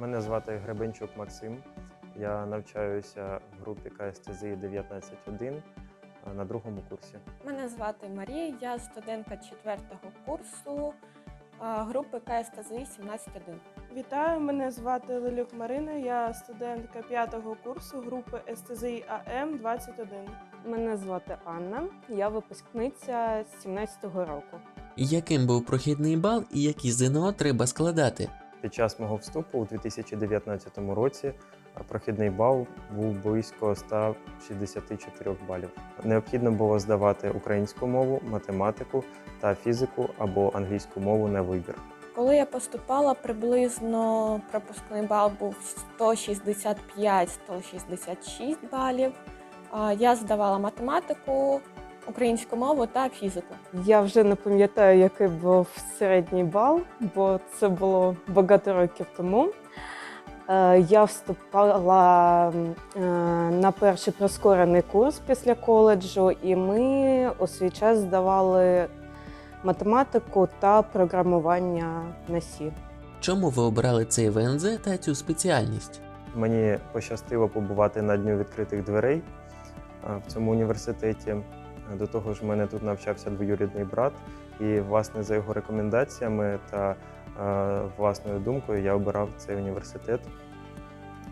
Мене звати Гребенчук Максим. Я навчаюся в групі КСТЗ 19.1 на другому курсі. Мене звати Марія, я студентка четвертого курсу групи КСТЗ 17.1. Вітаю, мене звати Лелюк Марина. Я студентка п'ятого курсу групи СТЗІ АМ 21. Мене звати Анна, я випускниця з 17-го року. Яким був прохідний бал і які ЗНО треба складати? Під час мого вступу у 2019 році прохідний бал був близько 164 балів. Необхідно було здавати українську мову, математику та фізику або англійську мову на вибір. Коли я поступала, приблизно пропускний бал був 165-166 балів. Я здавала математику, українську мову та фізику. Я вже не пам'ятаю, який був середній бал, бо це було багато років тому. Е, Я вступала е, на перший прискорений курс після коледжу, і ми у свій час здавали математику та програмування на Сі. Чому ви обрали цей ВНЗ та цю спеціальність? Мені пощастило побувати на дню відкритих дверей в цьому університеті. До того ж, в мене тут навчався двоюрідний брат, і власне за його рекомендаціями та е, власною думкою я обирав цей університет,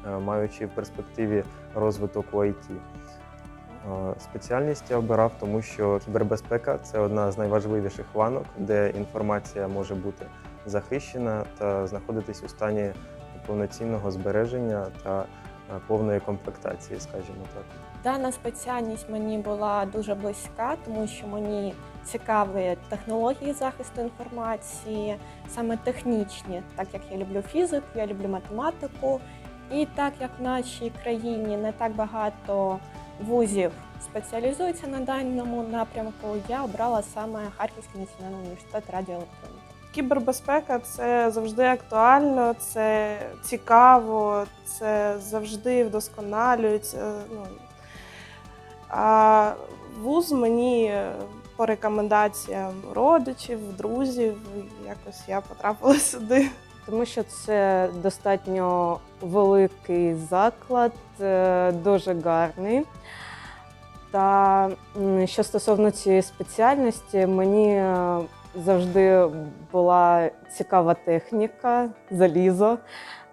е, маючи в перспективі розвиток у IT. Е, Спеціальність я обирав, тому що кібербезпека це одна з найважливіших ланок, де інформація може бути захищена та знаходитись у стані повноцінного збереження та повної комплектації, скажімо так. Дана спеціальність мені була дуже близька, тому що мені цікаві технології захисту інформації, саме технічні, так як я люблю фізику, я люблю математику. І так як в нашій країні не так багато вузів спеціалізуються на даному напрямку, я обрала саме Харківський національний університет радіоелектроніки. Кібербезпека це завжди актуально, це цікаво, це завжди вдосконалюється. Ну, а вуз мені по рекомендаціям родичів, друзів, якось я потрапила сюди. Тому що це достатньо великий заклад, е, дуже гарний. Та що стосовно цієї спеціальності, мені е, завжди була цікава техніка, залізо.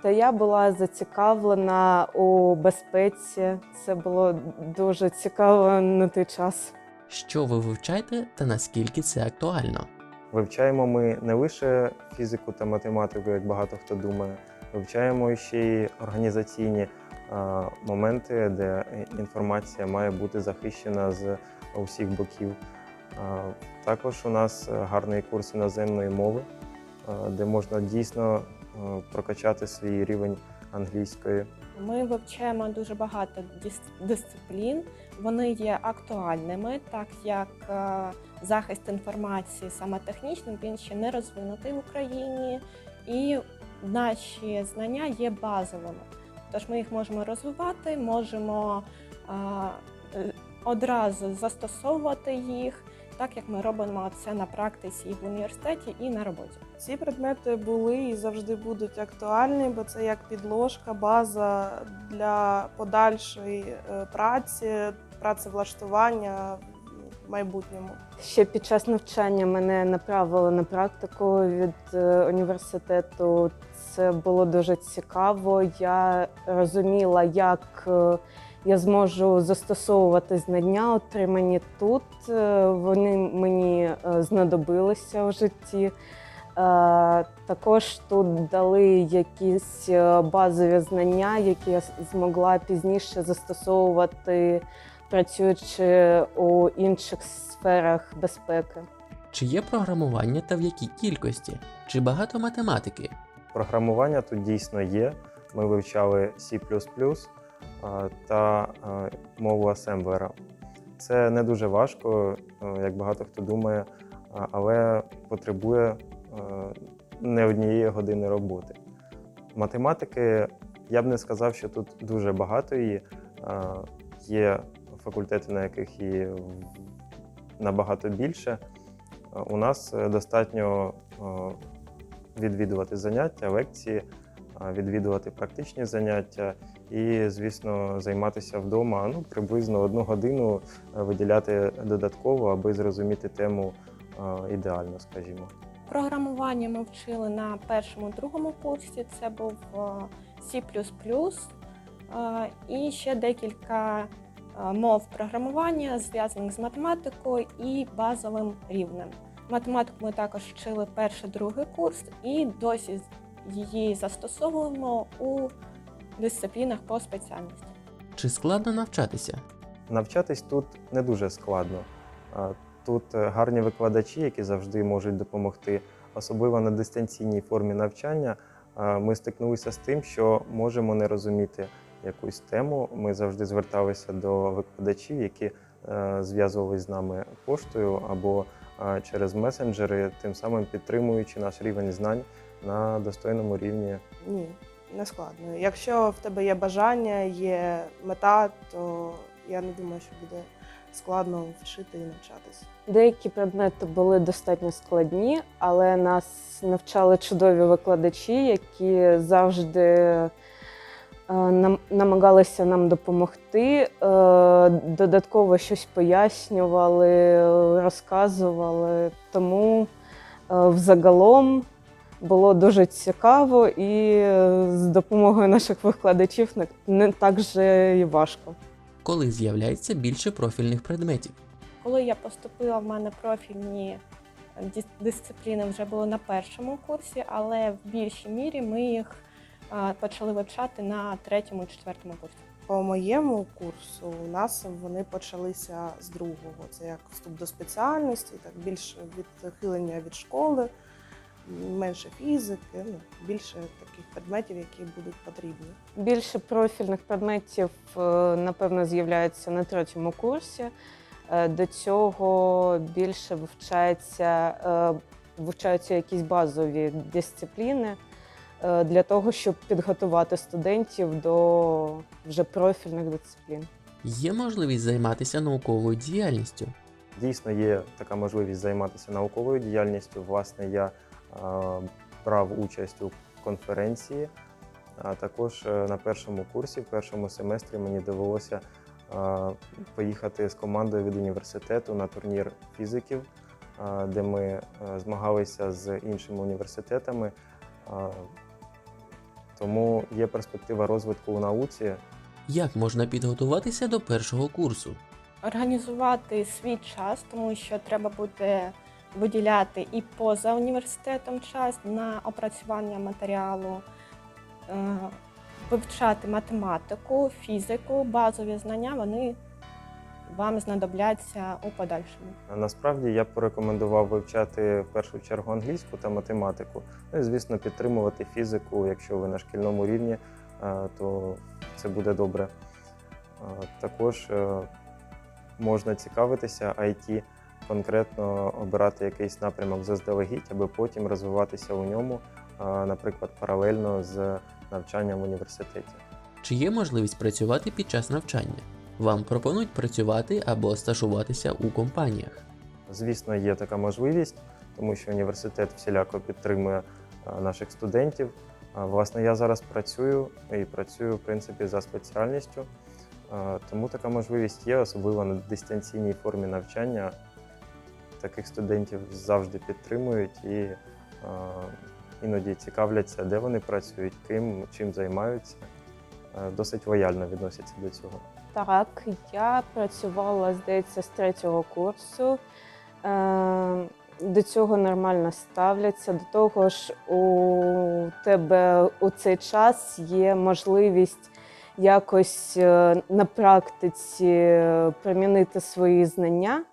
Та я була зацікавлена у безпеці. Це було дуже цікаво на той час. Що ви вивчаєте та наскільки це актуально? Вивчаємо ми не лише фізику та математику, як багато хто думає, вивчаємо ще й організаційні а, моменти, де інформація має бути захищена з усіх боків. А, Також у нас гарний курс іноземної мови, а, де можна дійсно прокачати свій рівень англійської. Ми вивчаємо дуже багато дисциплін. Вони є актуальними, так як е, захист інформації саме технічний, він ще не розвинутий в Україні, і наші знання є базовими. Тож ми їх можемо розвивати, можемо е, е, одразу застосовувати їх, так як ми робимо це на практиці і в університеті, і на роботі. Ці предмети були і завжди будуть актуальні, бо це як підложка, база для подальшої е, праці, працевлаштування в майбутньому. Ще під час навчання мене направили на практику від е, університету. Це було дуже цікаво. Я розуміла, як е, я зможу застосовувати знання, отримані тут. Е, Вони мені е, знадобилися в житті. Е, Також тут дали якісь базові знання, які я змогла пізніше застосовувати, працюючи у інших сферах безпеки. Чи є програмування та в якій кількості? Чи багато математики? Програмування тут дійсно є. Ми вивчали C та мову асемблера. Це не дуже важко, як багато хто думає, але потребує не однієї години роботи. Математики я б не сказав, що тут дуже багато її. Є факультети, на яких її набагато більше. У нас е, достатньо е, відвідувати заняття, лекції відвідувати практичні заняття і, звісно, займатися вдома ну, приблизно одну годину е, виділяти додатково, аби зрозуміти тему е, ідеально, скажімо. Програмування ми вчили на першому другому курсі. Це був е, C++, е, і ще декілька е, мов програмування, зв'язаних з математикою і базовим рівнем. Математику ми також вчили перший другий курс і досі її застосовуємо у дисциплінах по спеціальності. Чи складно навчатися? Навчатись тут не дуже складно. Тут е, гарні викладачі, які завжди можуть допомогти, особливо на дистанційній формі навчання. Ми стикнулися з тим, що можемо не розуміти якусь тему. Ми завжди зверталися до викладачів, які е, зв'язувалися з нами поштою або через месенджери, тим самим підтримуючи наш рівень знань на достойному рівні. Ні, не складно. Якщо в тебе є бажання, є мета, то я не думаю, що буде складно вчити і навчатись. Деякі предмети були достатньо складні, але нас навчали чудові викладачі, які завжди е, нам- намагалися нам допомогти, е, додатково щось пояснювали, розказували. Тому е, взагалом було дуже цікаво і е, з допомогою наших викладачів не- не так же і важко. Коли з'являється більше профільних предметів? Коли я поступила, в мене профільні дис- дисципліни вже були на першому курсі, але в більшій мірі ми їх почали вивчати на третьому і четвертому курсі. По моєму курсу у нас вони почалися з другого. Це як вступ до спеціальності, так більше відхилення від школи, менше фізики, ну, більше таких предметів, які будуть потрібні. Більше профільних предметів, е, напевно, з'являється на третьому курсі. Е, До цього більше вивчається, е, вивчаються якісь базові дисципліни для того, щоб підготувати студентів до вже профільних дисциплін. Є можливість займатися науковою діяльністю? Дійсно є така можливість займатися науковою діяльністю. Власне, я брав участь у конференції, а також е, на першому курсі, в першому семестрі мені довелося поїхати з командою від університету на турнір фізиків, де ми е, змагалися з іншими університетами. Тому є перспектива розвитку у науці. Як можна підготуватися до першого курсу? Організувати свій час, тому що треба буде виділяти і поза університетом час на опрацювання матеріалу, е, вивчати математику, фізику, базові знання вони вам знадобляться у подальшому. Насправді я порекомендував вивчати в першу чергу англійську та математику. Ну і звісно, підтримувати фізику. Якщо ви на шкільному рівні, е, то це буде добре. Е, Також можна цікавитися IT, конкретно обирати якийсь напрямок заздалегідь, аби потім розвиватися у ньому, е, наприклад, паралельно з навчанням в університеті. Чи є можливість працювати під час навчання? Вам пропонують працювати або стажуватися у компаніях. Звісно, є така можливість, тому що університет всіляко підтримує наших студентів. Власне, я зараз працюю і працюю в принципі за спеціальністю, тому така можливість є, особливо на дистанційній формі навчання. Таких студентів завжди підтримують і іноді цікавляться, де вони працюють, ким, чим займаються. Досить лояльно відносяться до цього. Так, я працювала, здається, з третього курсу. Е, До цього нормально ставляться. До того ж, у тебе у цей час є можливість якось е, на практиці е, примінити свої знання.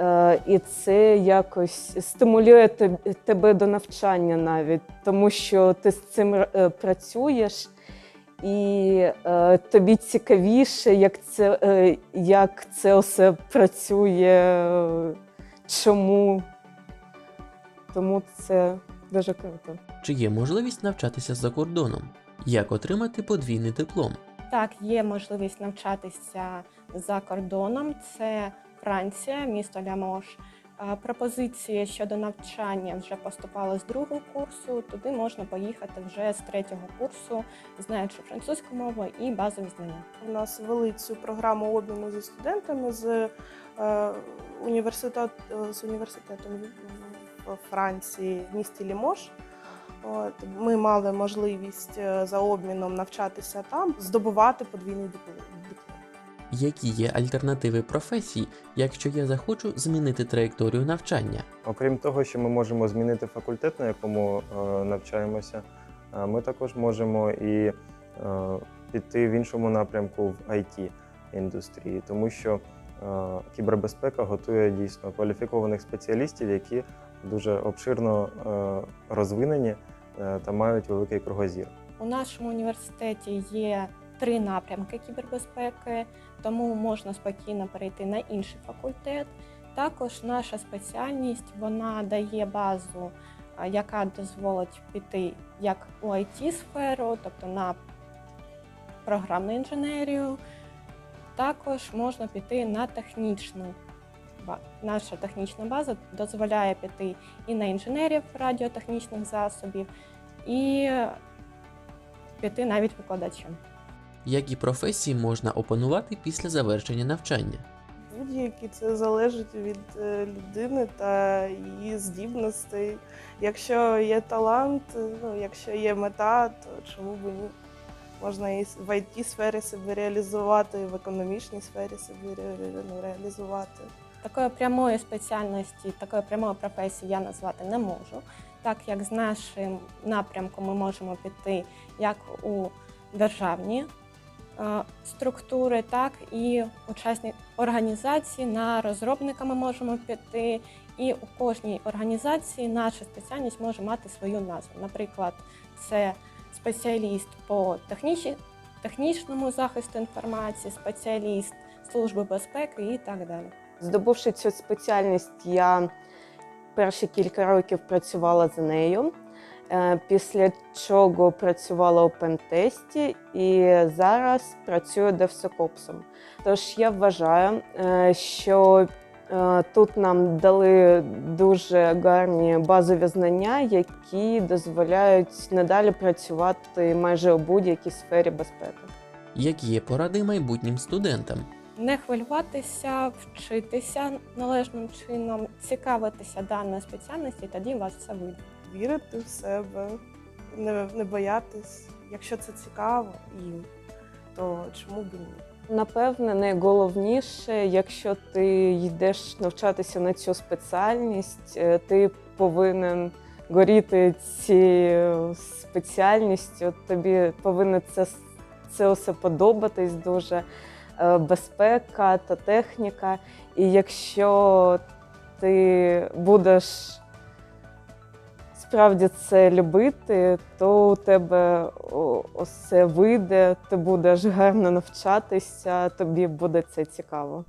Е, І це якось стимулює тебе до навчання навіть, тому що ти з цим е, працюєш і е, тобі цікавіше, як це, як це все працює, чому. Тому це дуже круто. Чи є можливість навчатися за кордоном? Як отримати подвійний диплом? Так, є можливість навчатися за кордоном. Це Франція, місто Лямош. Пропозиції щодо навчання вже поступали з другого курсу. Туди можна поїхати вже з третього курсу, знаючи французьку мову і базові знання. У нас вели цю програму обміну зі студентами з е, університет, е, з університетом в Франції в місті Лімош. От, ми мали можливість е, за обміном навчатися там, здобувати подвійний диплом. Які є альтернативи професій, якщо я захочу змінити траєкторію навчання? Окрім того, що ми можемо змінити факультет, на якому е, навчаємося, е, ми також можемо і е, піти в іншому напрямку в it індустрії, тому що кібербезпека готує дійсно кваліфікованих спеціалістів, які дуже обширно розвинені та мають великий кругозір. У нашому університеті є три напрямки кібербезпеки, тому можна спокійно перейти на інший факультет. Також наша спеціальність вона дає базу, яка дозволить піти як у it сферу тобто на програмну інженерію. Також можна піти на технічну. Наша технічна база дозволяє піти і на інженерів радіотехнічних засобів, і піти навіть викладачем. Які професії можна опанувати після завершення навчання? Будь-які це залежить від е, людини та її здібностей. Якщо є талант, ну якщо є мета, то чому б ні? Можна і в it сфері себе реалізувати, і в економічній сфері себе ну, реалізувати. Такої прямої спеціальності, такої прямої професії я назвати не можу, так як з нашим напрямком ми можемо піти як у державні структури, так і учасні організації. На розробника ми можемо піти, і у кожній організації наша спеціальність може мати свою назву. Наприклад, це спеціаліст по технічній, технічному захисту інформації, спеціаліст служби безпеки і так далі. Здобувши цю спеціальність, я перші кілька років працювала за нею. Е, Після чого працювала у пентесті і зараз працюю девсокопсом. Тож я вважаю, е, що е, тут нам дали дуже гарні базові знання, які дозволяють надалі працювати майже у будь-якій сфері безпеки. Які є поради майбутнім студентам? Не хвилюватися, вчитися належним чином, цікавитися даною спеціальністю, і тоді у вас все вийде. Вірити в себе, не, не боятись. Якщо це цікаво їм, то чому б і ні? Напевне, найголовніше, якщо ти йдеш навчатися на цю спеціальність, е, ти повинен горіти цією спеціальністю. Тобі повинно це, це все подобатись дуже. Е, Безпека та техніка. І якщо ти будеш справді це любити, то у тебе все вийде, ти будеш гарно навчатися, тобі буде це цікаво.